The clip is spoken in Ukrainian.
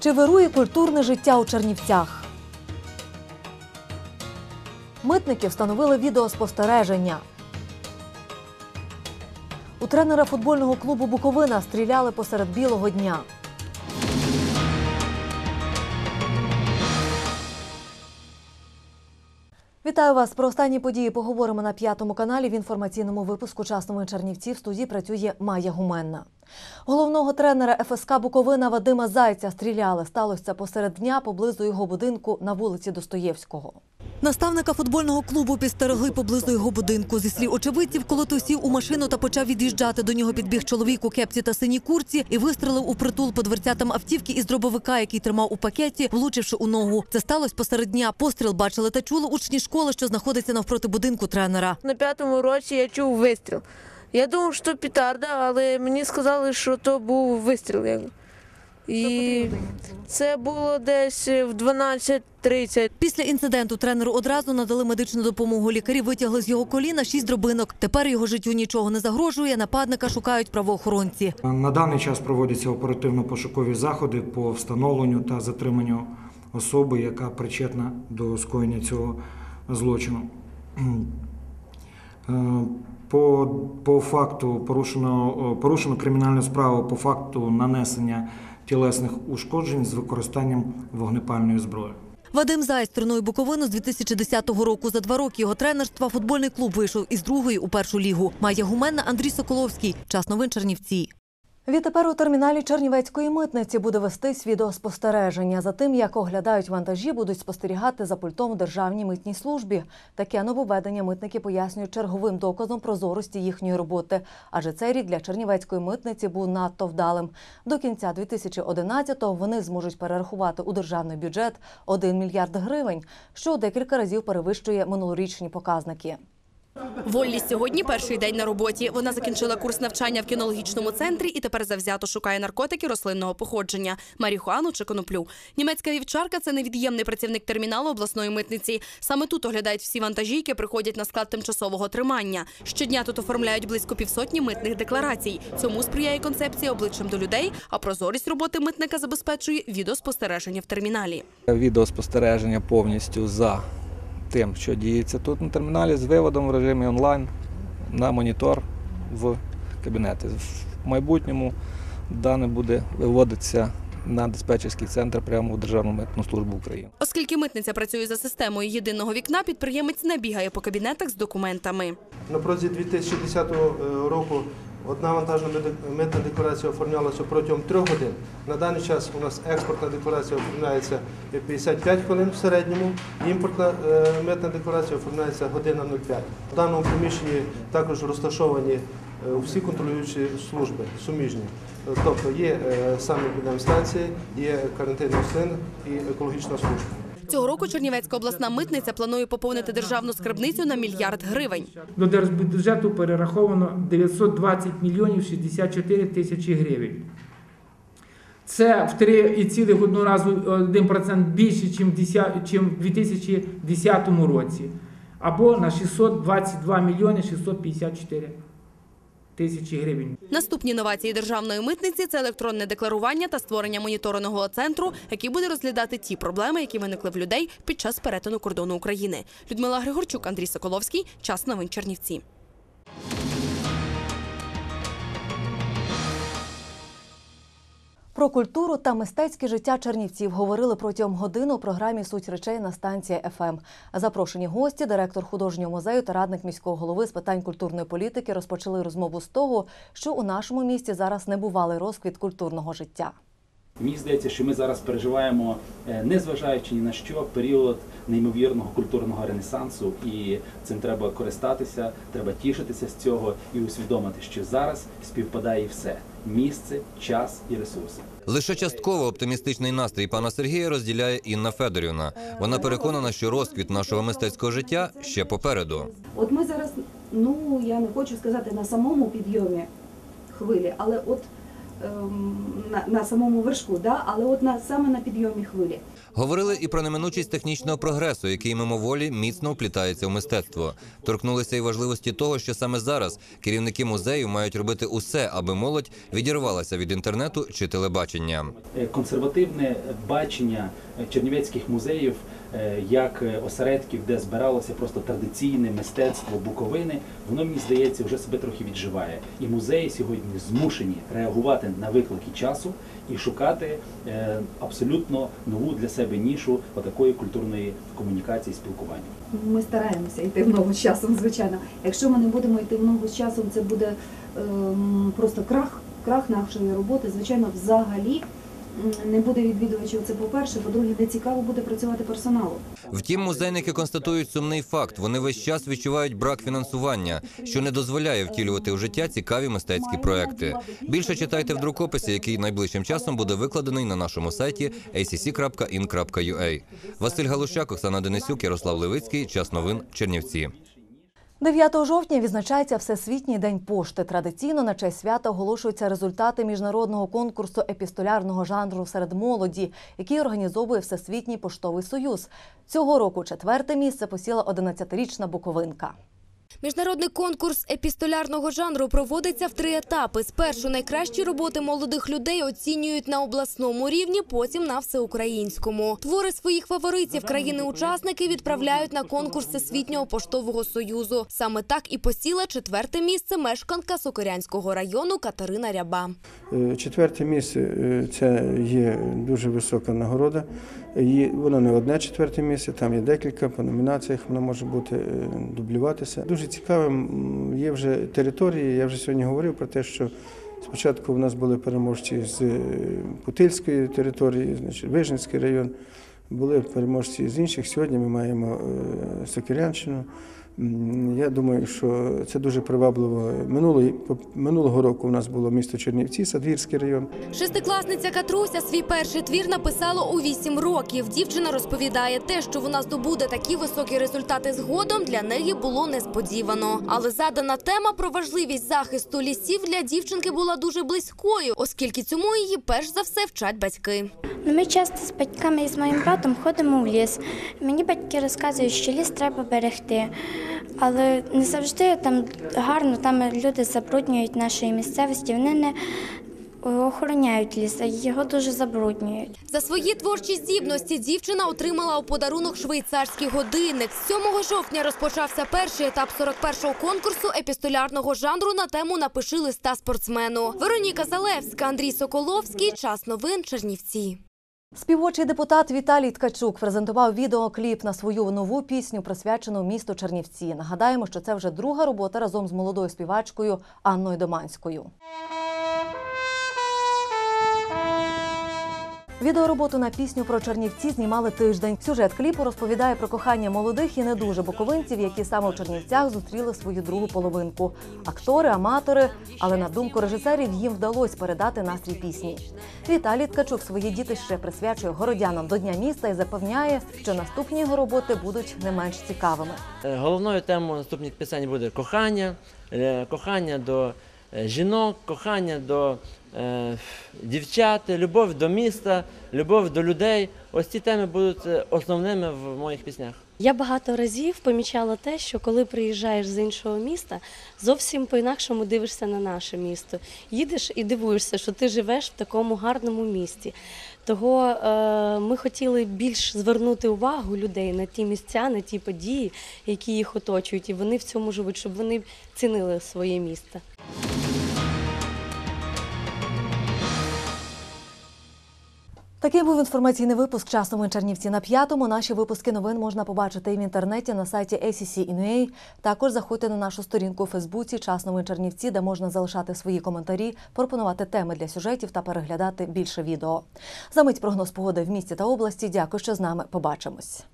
Чи вирує культурне життя у Чернівцях? Митники встановили відеоспостереження. У тренера футбольного клубу Буковина стріляли посеред білого дня. Вітаю вас. Про останні події поговоримо на п'ятому каналі в інформаційному випуску часному Чернівці» в студії працює Майя Гуменна. Головного тренера ФСК Буковина Вадима Зайця стріляли. Сталося посеред дня поблизу його будинку на вулиці Достоєвського. Наставника футбольного клубу підстерегли поблизу його будинку. Зі слів очевидців, коли той сів у машину та почав від'їжджати. До нього підбіг чоловік у кепці та синій курці і вистрелив у притул по дверцятам автівки із дробовика, який тримав у пакеті, влучивши у ногу. Це сталося посеред дня. Постріл бачили та чули учні школи, що знаходиться навпроти будинку тренера. На п'ятому році я чув вистріл. Я думав, що петарда, але мені сказали, що то був вистріл. І це було десь в 12.30. Після інциденту тренеру одразу надали медичну допомогу. Лікарі витягли з його коліна шість дробинок. Тепер його життю нічого не загрожує. Нападника шукають правоохоронці. На даний час проводяться оперативно-пошукові заходи по встановленню та затриманню особи, яка причетна до скоєння цього злочину. По, по факту порушено, порушено кримінальну справу по факту нанесення тілесних ушкоджень з використанням вогнепальної зброї. Вадим Зайць тренує Буковину з 2010 року. За два роки його тренерства футбольний клуб вийшов із другої у першу лігу. Майя Гуменна, Андрій Соколовський. Час новин Чернівці. Відтепер у терміналі Чернівецької митниці буде вестись відеоспостереження. За тим, як оглядають вантажі, будуть спостерігати за пультом у державній митній службі. Таке нововведення митники пояснюють черговим доказом прозорості їхньої роботи. Адже цей рік для Чернівецької митниці був надто вдалим. До кінця 2011-го вони зможуть перерахувати у державний бюджет 1 мільярд гривень, що декілька разів перевищує минулорічні показники. Воллі сьогодні перший день на роботі. Вона закінчила курс навчання в кінологічному центрі і тепер завзято шукає наркотики рослинного походження марихуану чи коноплю. Німецька вівчарка це невід'ємний працівник терміналу обласної митниці. Саме тут оглядають всі вантажі, які приходять на склад тимчасового тримання. Щодня тут оформляють близько півсотні митних декларацій. Цьому сприяє концепція обличчям до людей, а прозорість роботи митника забезпечує відеоспостереження в терміналі. Відеоспостереження повністю за тим, що діється тут на терміналі, з виводом в режимі онлайн на монітор в кабінети. В майбутньому дане буде виводитися на диспетчерський центр прямо в Державну митну службу України. Оскільки митниця працює за системою єдиного вікна, підприємець не бігає по кабінетах з документами. На протязі 2010 року одна вантажна митна декларація оформлялася протягом трьох годин. На даний час у нас експортна декларація оформляється 55 хвилин в середньому, імпортна е, митна декларація оформляється година 05. В даному приміщенні також розташовані е, всі контролюючі служби суміжні. Тобто є е, саме станції, є карантин рослин і екологічна служба. Цього року Чернівецька обласна митниця планує поповнити державну скарбницю на мільярд гривень. До держбюджету перераховано 920 мільйонів 64 тисячі гривень. Це в 3,1% більше, ніж в 2010 році. Або на 622 мільйони 654 тисячі гривень. Наступні новації державної митниці це електронне декларування та створення моніторингового центру, який буде розглядати ті проблеми, які виникли в людей під час перетину кордону України. Людмила Григорчук, Андрій Соколовський. Час новин Чернівці. Про культуру та мистецьке життя чернівців говорили протягом години у програмі Суть речей на станції ФМ. Запрошені гості, директор художнього музею та радник міського голови з питань культурної політики розпочали розмову з того, що у нашому місті зараз не бувалий розквіт культурного життя. Мені здається, що ми зараз переживаємо, е, незважаючи ні на що, період неймовірного культурного ренесансу, і цим треба користатися, треба тішитися з цього і усвідомити, що зараз співпадає все місце, час і ресурси. Лише частково оптимістичний настрій пана Сергія розділяє Інна Федорівна. Вона переконана, що розквіт нашого мистецького життя ще попереду. От ми зараз, ну я не хочу сказати на самому підйомі хвилі, але от на, на самому вершку, да? але от на саме на підйомі хвилі. Говорили і про неминучість технічного прогресу, який мимоволі міцно вплітається в мистецтво. Торкнулися і важливості того, що саме зараз керівники музею мають робити усе, аби молодь відірвалася від інтернету чи телебачення. Е, консервативне бачення чернівецьких музеїв е, як е, осередків, де збиралося просто традиційне мистецтво Буковини, воно мені здається вже себе трохи відживає. І музеї сьогодні змушені реагувати на виклики часу і шукати е, абсолютно нову для себе нішу отакої культурної комунікації спілкування. Ми стараємося йти в ногу з часом, звичайно. Якщо ми не будемо йти в ногу з часом, це буде ем, просто крах, крах нашої роботи. Звичайно, взагалі не буде відвідувачів. Це по-перше, по-друге, не цікаво буде працювати персоналу. Втім, музейники констатують сумний факт. Вони весь час відчувають брак фінансування, що не дозволяє втілювати у життя цікаві мистецькі проекти. Більше читайте в друкописі, який найближчим часом буде викладений на нашому сайті acc.in.ua. Василь Галущак, Оксана Денисюк, Ярослав Левицький. Час новин Чернівці. 9 жовтня відзначається Всесвітній день пошти. Традиційно на честь свята оголошуються результати міжнародного конкурсу епістолярного жанру серед молоді, який організовує Всесвітній поштовий союз. Цього року четверте місце посіла 11-річна Буковинка. Міжнародний конкурс епістолярного жанру проводиться в три етапи. Спершу найкращі роботи молодих людей оцінюють на обласному рівні, потім на всеукраїнському. Твори своїх фаворитів країни-учасники відправляють на конкурс Всесвітнього поштового союзу. Саме так і посіла четверте місце мешканка Сокирянського району Катерина Ряба. Е, Четверте місце е, це є дуже висока нагорода. Воно не одне четверте місце, там є декілька по номінаціях, воно може бути е, дублюватися. Дуже цікавим є вже території. Я вже сьогодні говорив про те, що спочатку в нас були переможці з е, Путильської території, значить Вижницький район, були переможці з інших. Сьогодні ми маємо е, Сокирянщину. Я думаю, що це дуже привабливо. Минулої, минулого року у нас було місто Чернівці, Садгірський район. Шестикласниця Катруся свій перший твір написала у вісім років. Дівчина розповідає, те, що вона здобуде такі високі результати згодом, для неї було несподівано. Але задана тема про важливість захисту лісів для дівчинки була дуже близькою, оскільки цьому її перш за все вчать батьки. Ну, ми часто з батьками і з моїм братом ходимо в ліс. Мені батьки розказують, що ліс треба берегти. Але не завжди там гарно, там люди забруднюють нашої місцевості, вони не охороняють ліс, його дуже забруднюють. За свої творчі здібності дівчина отримала у подарунок швейцарський годинник. З 7 жовтня розпочався перший етап 41-го конкурсу епістолярного жанру на тему Напиши листа спортсмену. Вероніка Залевська, Андрій Соколовський. Час новин Чернівці. Співочий депутат Віталій Ткачук презентував відеокліп на свою нову пісню, присвячену місту Чернівці. Нагадаємо, що це вже друга робота разом з молодою співачкою Анною Доманською. Відеороботу на пісню про Чернівці знімали тиждень. Сюжет кліпу розповідає про кохання молодих і не дуже буковинців, які саме в Чернівцях зустріли свою другу половинку. Актори, аматори, але на думку режисерів їм вдалося передати настрій пісні. Віталій Ткачук свої дітище присвячує городянам до Дня міста і запевняє, що наступні його роботи будуть не менш цікавими. Е, Головною темою наступних пісень буде кохання, е, кохання до жінок, кохання до е, дівчат, любов до міста, любов до людей. Ось ці теми будуть е, основними в моїх піснях. Я багато разів помічала те, що коли приїжджаєш з іншого міста, зовсім по-інакшому дивишся на наше місто. Їдеш і дивуєшся, що ти живеш в такому гарному місті. Того е, ми хотіли більш звернути увагу людей на ті місця, на ті події, які їх оточують, і вони в цьому живуть, щоб вони цінили своє місто. Таким був інформаційний випуск часному Чернівці на п'ятому. Наші випуски новин можна побачити і в інтернеті на сайті ACC.in.ua. Також заходьте на нашу сторінку у Фейсбуці «Часному Чернівці, де можна залишати свої коментарі, пропонувати теми для сюжетів та переглядати більше відео. Замить прогноз погоди в місті та області. Дякую, що з нами. Побачимось.